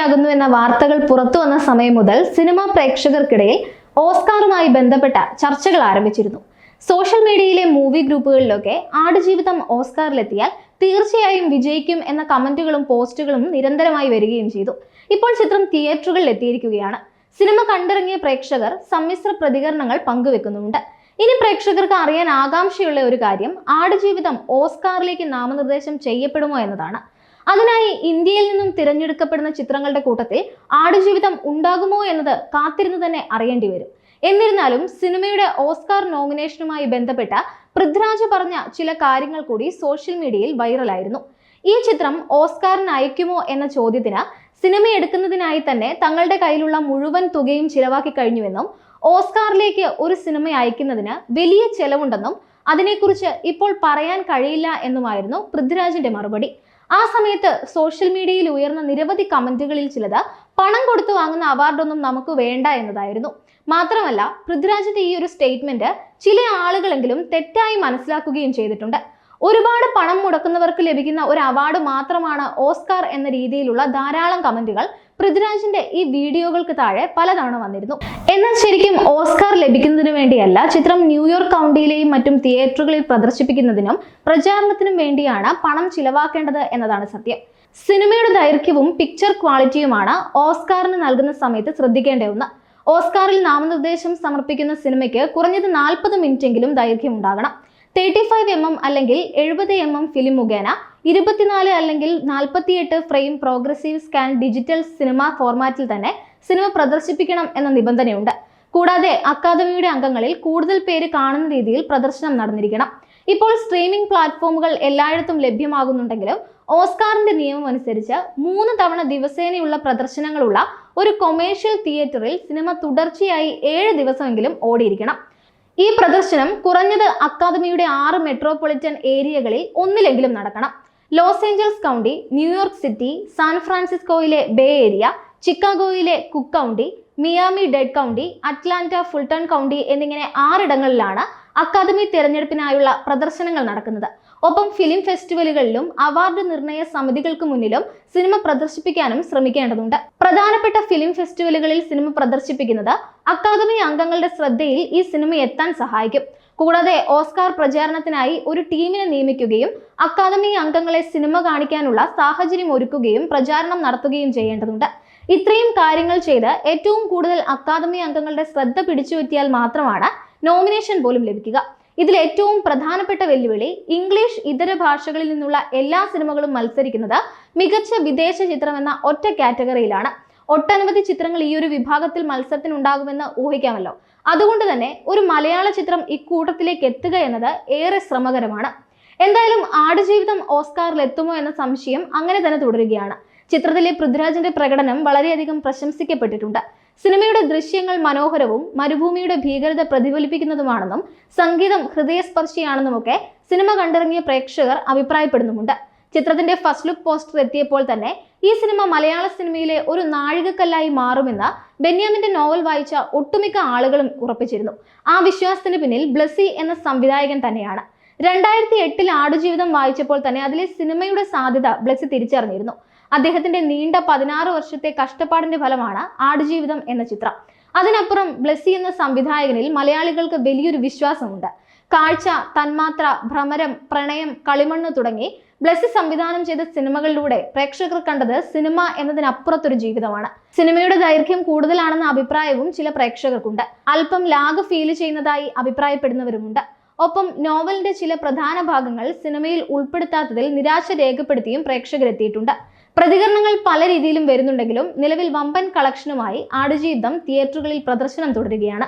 സിനിമയാകുന്നു എന്ന വാർത്തകൾ പുറത്തു വന്ന സമയം മുതൽ സിനിമാ പ്രേക്ഷകർക്കിടയിൽ ഓസ്കാറുമായി ബന്ധപ്പെട്ട ചർച്ചകൾ ആരംഭിച്ചിരുന്നു. സോഷ്യൽ മീഡിയയിലെ മൂവി ഗ്രൂപ്പുകളിലൊക്കെ ആടുജീവിതം ഓസ്കാറിലെത്തിയാൽ തീർച്ചയായും വിജയിക്കും എന്ന കമന്റുകളും പോസ്റ്റുകളും നിരന്തരമായി വരികയും ചെയ്തു. ഇപ്പോൾ ചിത്രം തിയേറ്ററുകളിൽ എത്തിയിരിക്കുകയാണ്. സിനിമ കണ്ടിറങ്ങിയ പ്രേക്ഷകർ സമ്മിശ്ര പ്രതികരണങ്ങൾ പങ്കുവെക്കുന്നുമുണ്ട്. ഇനി പ്രേക്ഷകർക്ക് അറിയാൻ ആകാംക്ഷയുള്ള ഒരു കാര്യം ആടുജീവിതം ഓസ്കാറിലേക്ക് നാമനിർദ്ദേശം ചെയ്യപ്പെടുമോ എന്നതാണ്. അതിനായി ഇന്ത്യയിൽ നിന്നും തിരഞ്ഞെടുക്കപ്പെടുന്ന ചിത്രങ്ങളുടെ കൂട്ടത്തിൽ ആടുജീവിതം ഉണ്ടാകുമോ എന്നത് കാത്തിരുന്ന് തന്നെ അറിയേണ്ടി വരും. എന്നിരുന്നാലും സിനിമയുടെ ഓസ്കാർ നോമിനേഷനുമായി ബന്ധപ്പെട്ട പൃഥ്വിരാജ് പറഞ്ഞ ചില കാര്യങ്ങൾ കൂടി സോഷ്യൽ മീഡിയയിൽ വൈറലായിരുന്നു. ഈ ചിത്രം ഓസ്കാറിന് അയക്കുമോ എന്ന ചോദ്യത്തിന് സിനിമ എടുക്കുന്നതിനായി തന്നെ തങ്ങളുടെ കയ്യിലുള്ള മുഴുവൻ തുകയും ചിലവാക്കി കഴിഞ്ഞുവെന്നും ഓസ്കാറിലേക്ക് ഒരു സിനിമ അയക്കുന്നതിന് വലിയ ചെലവുണ്ടെന്നും അതിനെക്കുറിച്ച് ഇപ്പോൾ പറയാൻ കഴിയില്ല എന്നുമായിരുന്നു പൃഥ്വിരാജിന്റെ മറുപടി. ആ സമയത്ത് സോഷ്യൽ മീഡിയയിൽ ഉയർന്ന നിരവധി കമന്റുകളിൽ ചിലത് പണം കൊടുത്തു വാങ്ങുന്ന അവാർഡൊന്നും നമുക്ക് വേണ്ട എന്നതായിരുന്നു. മാത്രമല്ല പൃഥ്വിരാജിന്റെ ഈ ഒരു സ്റ്റേറ്റ്മെന്റ് ചില ആളുകളെങ്കിലും തെറ്റായി മനസ്സിലാക്കുകയും ചെയ്തിട്ടുണ്ട്. ഒരുപാട് പണം മുടക്കുന്നവർക്ക് ലഭിക്കുന്ന ഒരു അവാർഡ് മാത്രമാണ് ഓസ്കാർ എന്ന രീതിയിലുള്ള ധാരാളം കമന്റുകൾ പൃഥ്വിരാജിന്റെ ഈ വീഡിയോകൾക്ക് താഴെ പലതവണ വന്നിരുന്നു. എന്നാൽ ശരിക്കും ഓസ്കാർ ലഭിക്കുന്നതിന് വേണ്ടിയല്ല ചിത്രം ന്യൂയോർക്ക് കൗണ്ടിയിലെയും മറ്റും തിയേറ്ററുകളിൽ പ്രദർശിപ്പിക്കുന്നതിനും പ്രചാരണത്തിനും വേണ്ടിയാണ് പണം ചിലവാക്കേണ്ടത് എന്നതാണ് സത്യം. സിനിമയുടെ ദൈർഘ്യവും പിക്ചർ ക്വാളിറ്റിയുമാണ് ഓസ്കാറിന് നൽകുന്ന സമയത്ത് ശ്രദ്ധിക്കേണ്ട ഒന്ന്. ഓസ്കാറിൽ നാമനിർദ്ദേശം സമർപ്പിക്കുന്ന സിനിമയ്ക്ക് കുറഞ്ഞത് നാൽപ്പത് മിനിറ്റെങ്കിലും ദൈർഘ്യം ഉണ്ടാകണം തേർട്ടി ഫൈവ് എം എം അല്ലെങ്കിൽ എഴുപത് എം എം ഫിലിം മുഖേന ഇരുപത്തിനാല് അല്ലെങ്കിൽ നാൽപ്പത്തിയെട്ട് frame progressive scan digital cinema ഫോർമാറ്റിൽ തന്നെ സിനിമ പ്രദർശിപ്പിക്കണം എന്ന നിബന്ധനയുണ്ട്. കൂടാതെ അക്കാദമിയുടെ അംഗങ്ങളിൽ കൂടുതൽ പേര് കാണുന്ന രീതിയിൽ പ്രദർശനം നടന്നിരിക്കണം. ഇപ്പോൾ സ്ട്രീമിംഗ് പ്ലാറ്റ്ഫോമുകൾ എല്ലായിടത്തും ലഭ്യമാകുന്നുണ്ടെങ്കിലും ഓസ്കാറിന്റെ നിയമം അനുസരിച്ച് മൂന്ന് തവണ ദിവസേനയുള്ള പ്രദർശനങ്ങളുള്ള ഒരു കൊമേഴ്ഷ്യൽ തിയേറ്ററിൽ സിനിമ തുടർച്ചയായി ഏഴ് ദിവസമെങ്കിലും ഓടിയിരിക്കണം. ഈ പ്രദർശനം കുറഞ്ഞത് അക്കാദമിയുടെ ആറ് മെട്രോപൊളിറ്റൻ ഏരിയകളിൽ ഒന്നിലെങ്കിലും നടക്കണം. Los Angeles county New York city San ഫ്രാൻസിസ്കോയിലെ bay area ചിക്കാഗോയിലെ Cook county Miami Dade county Atlanta Fulton county എന്നിങ്ങനെ ആറിടങ്ങളിലാണ് അക്കാദമി തിരഞ്ഞെടുപ്പിനായുള്ള പ്രദർശനങ്ങൾ നടക്കുന്നത്. ഒപ്പം ഫിലിം ഫെസ്റ്റിവലുകളിലും അവാർഡ് നിർണയ സമിതികൾക്ക് മുന്നിലും സിനിമ പ്രദർശിപ്പിക്കാനും ശ്രമിക്കേണ്ടതുണ്ട്. പ്രധാനപ്പെട്ട ഫിലിം ഫെസ്റ്റിവലുകളിൽ സിനിമ പ്രദർശിപ്പിക്കുന്നത് അക്കാദമി അംഗങ്ങളുടെ ശ്രദ്ധയിൽ ഈ സിനിമ എത്താൻ സഹായിക്കും. കൂടാതെ ഓസ്കാർ പ്രചാരണത്തിനായി ഒരു ടീമിനെ നിയമിക്കുകയും അക്കാദമി അംഗങ്ങളെ സിനിമ കാണിക്കാനുള്ള സാഹചര്യം ഒരുക്കുകയും പ്രചാരണം നടത്തുകയും ചെയ്യേണ്ടതുണ്ട്. ഇത്രയും കാര്യങ്ങൾ ചെയ്ത് ഏറ്റവും കൂടുതൽ അക്കാദമി അംഗങ്ങളുടെ ശ്രദ്ധ പിടിച്ചു പിടിച്ചുപറ്റിയാൽ മാത്രമാണ് നോമിനേഷൻ പോലും ലഭിക്കുക. ഇതിൽ ഏറ്റവും പ്രധാനപ്പെട്ട വെല്ലുവിളി ഇംഗ്ലീഷ് ഇതര ഭാഷകളിൽ നിന്നുള്ള എല്ലാ സിനിമകളും മത്സരിക്കുന്നത് മികച്ച വിദേശ ചിത്രം എന്ന ഒറ്റ കാറ്റഗറിയിലാണ്. ഒട്ടനവധി ചിത്രങ്ങൾ ഈ ഒരു വിഭാഗത്തിൽ മത്സരത്തിനുണ്ടാകുമെന്ന് ഊഹിക്കാമല്ലോ. അതുകൊണ്ട് തന്നെ ഒരു മലയാള ചിത്രം ഇക്കൂട്ടത്തിലേക്ക് എത്തുക എന്നത് ഏറെ ശ്രമകരമാണ്. എന്തായാലും ആടുജീവിതം ഓസ്കാറിൽ എത്തുമോ എന്ന സംശയം അങ്ങനെ തന്നെ തുടരുകയാണ്. ചിത്രത്തിലെ പൃഥ്വിരാജിന്റെ പ്രകടനം വളരെയധികം പ്രശംസിക്കപ്പെട്ടിട്ടുണ്ട്. സിനിമയുടെ ദൃശ്യങ്ങൾ മനോഹരവും മരുഭൂമിയുടെ ഭീകരത പ്രതിഫലിപ്പിക്കുന്നതുമാണെന്നും സംഗീതം ഹൃദയസ്പർശിയാണെന്നുമൊക്കെ സിനിമ കണ്ടിറങ്ങിയ പ്രേക്ഷകർ അഭിപ്രായപ്പെടുന്നുമുണ്ട്. ചിത്രത്തിന്റെ ഫസ്റ്റ് ലുക്ക് പോസ്റ്റർ എത്തിയപ്പോൾ തന്നെ ഈ സിനിമ മലയാള സിനിമയിലെ ഒരു നാഴികക്കല്ലായി മാറുമെന്ന് ബെന്യാമിന്റെ നോവൽ വായിച്ച ഒട്ടുമിക്ക ആളുകളും ഉറപ്പിച്ചിരുന്നു. ആ വിശ്വാസത്തിന് പിന്നിൽ ബ്ലസി എന്ന സംവിധായകൻ തന്നെയാണ്. രണ്ടായിരത്തി എട്ടിൽ ആടുജീവിതം വായിച്ചപ്പോൾ തന്നെ അതിലെ സിനിമയുടെ സാധ്യത ബ്ലസി തിരിച്ചറിഞ്ഞിരുന്നു. അദ്ദേഹത്തിന്റെ നീണ്ട പതിനാറ് വർഷത്തെ കഷ്ടപ്പാടിന്റെ ഫലമാണ് ആടുജീവിതം എന്ന ചിത്രം. അതിനപ്പുറം ബ്ലസ്സി എന്ന സംവിധായകനിൽ മലയാളികൾക്ക് വലിയൊരു വിശ്വാസമുണ്ട്. കാഴ്ച തന്മാത്ര ഭ്രമരം പ്രണയം കളിമണ്ണ് തുടങ്ങി ബ്ലസ്സി സംവിധാനം ചെയ്ത സിനിമകളിലൂടെ പ്രേക്ഷകർ കണ്ടത് സിനിമ എന്നതിനപ്പുറത്തൊരു ജീവിതമാണ്. സിനിമയുടെ ദൈർഘ്യം കൂടുതലാണെന്ന അഭിപ്രായവും ചില പ്രേക്ഷകർക്കുണ്ട്. അല്പം ലാഗ് ഫീൽ ചെയ്യുന്നതായി അഭിപ്രായപ്പെടുന്നവരുമുണ്ട്. ഒപ്പം നോവലിന്റെ ചില പ്രധാന ഭാഗങ്ങൾ സിനിമയിൽ ഉൾപ്പെടുത്താത്തതിൽ നിരാശ രേഖപ്പെടുത്തിയും പ്രേക്ഷകരെത്തിയിട്ടുണ്ട്. പ്രതികരണങ്ങൾ പല രീതിയിലും വരുന്നുണ്ടെങ്കിലും നിലവിൽ വമ്പൻ കളക്ഷനുമായി ആടുജീവിതം തിയേറ്ററുകളിൽ പ്രദർശനം തുടരുകയാണ്.